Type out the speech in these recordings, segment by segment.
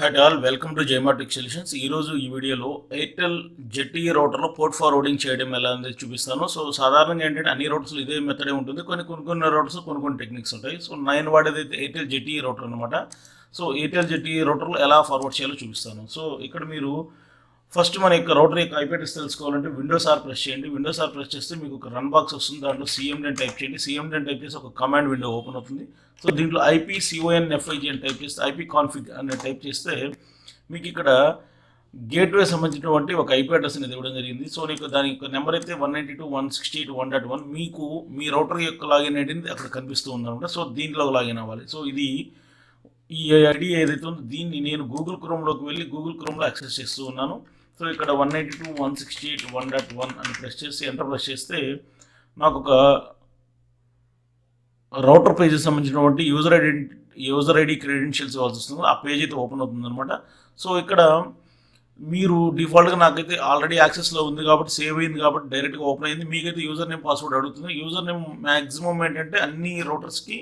Hi all welcome to Jaimatic solutions ఈరోజు ఈ వీడియోలో ఎయిర్టెల్ జెట్టి రౌటర్లో పోర్ట్ ఫార్వర్డింగ్ చేయడం ఎలా అనేది చూపిస్తాను. సో సాధారణంగా ఏంటంటే అన్ని రౌటర్స్లో ఇదే మెథడే ఉంటుంది. కొన్ని కొన్ని కొన్ని రౌటర్స్ కొన్ని కొన్ని టెక్నిక్స్ ఉంటాయి. సో నేను వాడేది అయితే ఎయిర్టెల్ జెట్టి రౌటర్ అనమాట సో ఎయిర్టెల్ జెట్టి రౌటర్లో ఎలా ఫార్వర్డ్ చేయాలో చూపిస్తాను. సో ఇక్కడ మీరు ఫస్ట్ మన యొక్క రౌటర్ యొక్క ఐపీ అడ్రస్ తెలుసుకోవాలంటే విండోస్ ఆర్ ప్రెస్ చేయండి. విండోస్ ఆర్ ప్రెస్ చేస్తే మీకు ఒక రన్ బాక్స్ వస్తుంది. దాంట్లో సిఎండి టైప్ చేయండి. సిఎండి టైప్ చేసి ఒక కమాండ్ విండో ఓపెన్ అవుతుంది. సో దీంట్లో ఐపీ సిఓఎన్ ఎఫ్ఐజి అని టైప్ చేస్తే ఐపీ కాన్ఫిగ్ అని టైప్ చేస్తే మీకు ఇక్కడ గేట్వే సంబంధించినటువంటి ఒక ఐపీ అడ్రస్ అనేది ఇవ్వడం జరిగింది. సో నీకు దాని యొక్క నెంబర్ అయితే one ninety two one sixty eight one dot one మీకు మీ రౌటర్ యొక్క లాగిన్ అనేది అక్కడ కనిపిస్తూ ఉందన్నమాట. సో దీంట్లో లాగిన్ అవ్వాలి. సో ఇది ఈ ఐడి ఏదైతే ఉందో దీన్ని నేను గూగుల్ క్రోమ్లోకి వెళ్ళి గూగుల్ క్రోమ్లో యాక్సెస్ చేస్తూ ఉన్నాను. సో ఇక్కడ one eighty two one sixty eight one dot one అని ప్రెస్ చేసి ఎంటర్ ప్రెస్ చేస్తే నాకు ఒక రౌటర్ పేజీకి సంబంధించినటువంటి user identity user ID credentials ఇవ్వాల్సి వస్తుంది. ఆ పేజ్ అయితే ఓపెన్ అవుతుంది అనమాట సో ఇక్కడ మీరు డిఫాల్ట్గా నాకైతే ఆల్రెడీ యాక్సెస్లో ఉంది కాబట్టి సేవ్ అయింది కాబట్టి డైరెక్ట్గా ఓపెన్ అయింది. మీకైతే యూజర్ నేమ్ పాస్వర్డ్ అడుగుతుంది. యూజర్ నేమ్ మ్యాక్సిమం ఏంటంటే అన్ని రౌటర్స్కి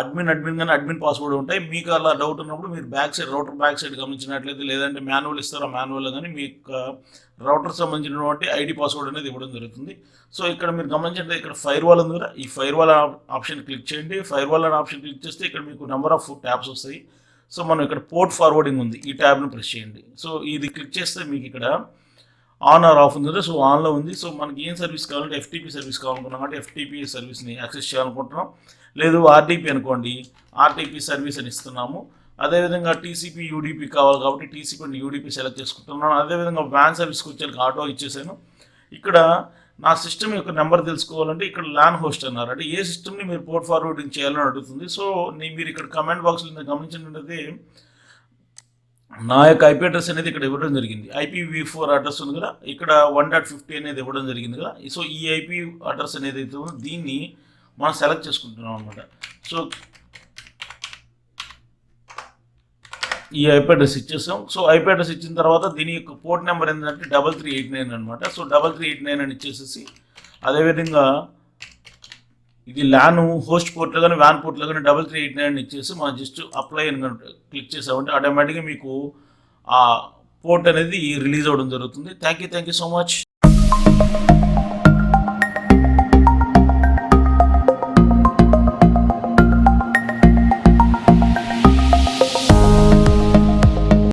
అడ్మిన్ అడ్మిన్ కానీ అడ్మిన్ పాస్వర్డ్ ఉంటాయి. మీకు అలా డౌట్ ఉన్నప్పుడు మీరు back side router back side గమనించినట్లయితే లేదంటే మాన్యువల్ ఇస్తారా? మాన్యువల్ కానీ మీ రౌటర్ సంబంధించినటువంటి ఐడి పాస్వర్డ్ అనేది ఇవ్వడం జరుగుతుంది. సో ఇక్కడ మీరు గమనించండి ఇక్కడ ఫైర్ వాల్ ఉంది కదా? ఈ ఫైర్ వాల్ ఆప్షన్ క్లిక్ చేయండి. ఫైర్ వాల్ అనే ఆప్షన్ క్లిక్ చేస్తే ఇక్కడ మీకు నెంబర్ ఆఫ్ ట్యాబ్స్ వస్తాయి. సో మనం ఇక్కడ పోర్ట్ ఫార్వర్డింగ్ ఉంది. ఈ ట్యాబ్ని ప్రెస్ చేయండి. సో ఇది క్లిక్ చేస్తే మీకు ఇక్కడ ఆన్ ఆర్ ఆఫ్ ఉంది. కదా సో ఆన్లో ఉంది. సో మనకి ఏం సర్వీస్ కావాలంటే ఎఫ్టీపీ సర్వీస్ కావాలనుకున్నాం కాబట్టి ఎఫ్టీపీ సర్వీస్ని యాక్సెస్ చేయాలనుకుంటున్నాం. లేదు ఆర్టీపీ అనుకోండి. ఆర్టీపీ సర్వీస్ అని ఇస్తున్నాము. అదేవిధంగా టీసీపీ యూడీపీ కావాలి కాబట్టి టీసీపీ అండ్ యూడీపీ సెలెక్ట్ చేసుకుంటున్నాను. అదేవిధంగా వ్యాన్ సర్వీస్కి వచ్చేకి ఆటో ఇచ్చేసాను. ఇక్కడ నా సిస్టమ్ యొక్క నెంబర్ తెలుసుకోవాలంటే ఇక్కడ ల్యాన్ హోస్ట్ అన్నారు. అంటే ఏ సిస్టమ్ని మీరు పోర్ట్ ఫార్వర్డింగ్ చేయాలని అడుగుతుంది. సో నేను మీరు ఇక్కడ కమెంట్ బాక్స్లో గమనించినట్లయితే నా యొక్క ఐపీ అడ్రస్ అనేది ఇక్కడ ఇవ్వడం జరిగింది. ఐపీవీ ఫోర్ అడ్రస్ ఉంది కదా ఇక్కడ వన్ డాట్ ఫిఫ్టీ అనేది ఇవ్వడం జరిగింది కదా. సో ఈ ఐపీ అడ్రస్ అనేది అయితే ఉందో. దీన్ని మనం సెలెక్ట్ చేసుకుంటున్నాం అనమాట సో ఈ ఐపీ అడ్రస్ ఇచ్చేసాం. సో ఐపీ అడ్రస్ ఇచ్చిన తర్వాత దీని యొక్క పోర్ట్ నెంబర్ ఏంటంటే డబల్ త్రీ ఎయిట్ నైన్ అనమాట so double three eight nine అని ఇచ్చేసేసి అదేవిధంగా ఇది ల్యాన్ హోస్ట్ పోర్ట్లో కానీ వ్యాన్ పోర్ట్లో కానీ డబల్ త్రీ ఎయిట్ నైన్ ఇచ్చేసి మనం జస్ట్ అప్లై అని క్లిక్ చేసామంటే ఆటోమేటిక్గా మీకు ఆ పోర్ట్ అనేది రిలీజ్ అవ్వడం జరుగుతుంది. Thank you thank you so much